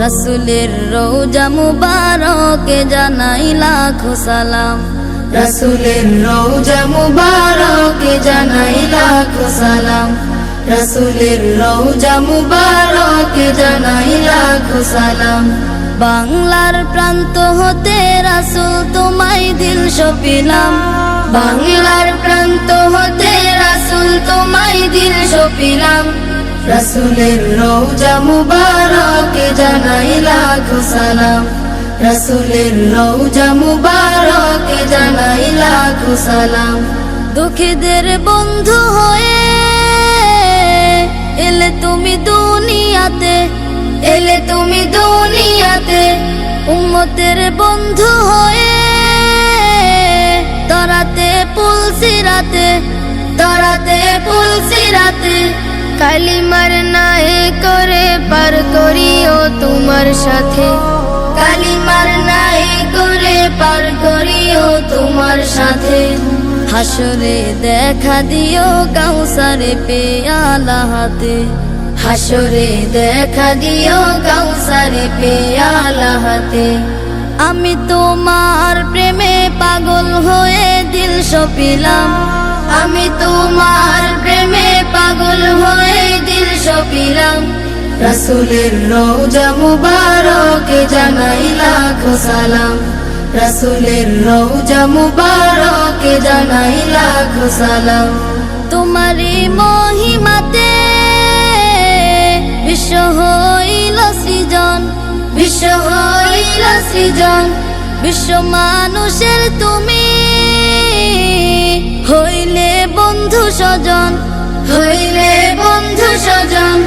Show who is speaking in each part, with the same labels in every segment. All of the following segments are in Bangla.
Speaker 1: রাসুলের রোজা মুবারকে জানাই লাখো সালাম।
Speaker 2: রসুলের রোজা মুবারকে জানাই লাখো সালাম। রসুলের রোজা মুবারকে জানাই লাখো সালাম।
Speaker 1: বাংলার প্রান্ত হতে রাসুল তোমায় দিল সপিলাম।
Speaker 2: বাংলার প্রান্ত হতে রাসুল তোমায় দিল সপিলাম। রসুলের রোজা মুবারকে জানাই লাখো রসুলের রোজা মুবারকে জানাই লাখো সালাম।
Speaker 1: দুঃখীদের বন্ধু হয়ে এলে তুমি দুনিয়াতে,
Speaker 2: এলে তুমি দুনিয়াতে।
Speaker 1: উম্মতের বন্ধু হয়ে তরাতে, পুলসিরাতে
Speaker 2: তরাতে, পুলসিরাতে।
Speaker 1: কালিমার নায়ে করে পার করিও তোমার সাথে।
Speaker 2: কালিমার নাই করে পার করিও তোমার সাথে।
Speaker 1: হাসরে দেখা দিও কাউসারে পেয়ালা হাতে।
Speaker 2: হাসরে দেখা দিও কাউসারে পেয়ালা হাতে।
Speaker 1: আমি তোমার প্রেমে পাগল হয়ে দিল সপিলাম।
Speaker 2: আমি তোমার প্রেমে পাগল হয়ে দিল সপিলাম রসুলের রোজা মুবারকে জানাই লাখো সালাম। রসুলের রোজা মুবারকে জানাই লাখো সালাম।
Speaker 1: মহিমাতে বিশ্ব হইল সৃজন।
Speaker 2: বিশ্ব হইল সৃজন।
Speaker 1: বিশ্ব মানুষের তুমি হইলে বন্ধু স্বজন।
Speaker 2: স্বজন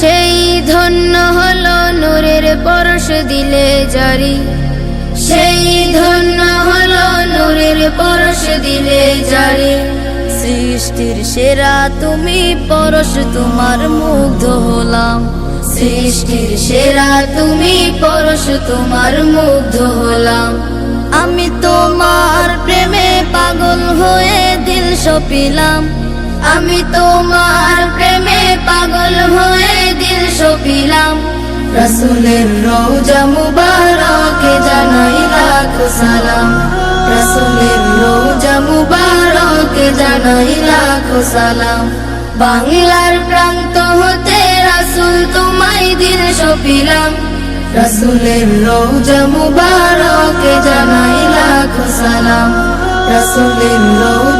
Speaker 1: সেই ধন্য হলো নূরের পরশ দিলে জারি।
Speaker 2: সেই ধন্য হলো নূরের পরশ দিলে জারি।
Speaker 1: সৃষ্টির সেরা তুমি পরশ, তোমার মুগ্ধ হলাম।
Speaker 2: সৃষ্টির সেরা তুমি পরশ, তোমার মুগ্ধ হলাম।
Speaker 1: আমি তোমার প্রেমে পাগল হয়ে দিল সপিলাম।
Speaker 2: আমি তোমার প্রেমে পাগল হয়ে দিল সপিলাম। রসুলের রোজা মুবারকে জানাই লাখো সালাম। রসুলের রোজা মুবারকে জানাই লাখো সালাম। বাংলার প্রান্ত হতে রাসুল তোমায় দিল সপিলাম। রসুলের রোজা মুবারকে জানাই লাখো সালাম। রসুলের রোজা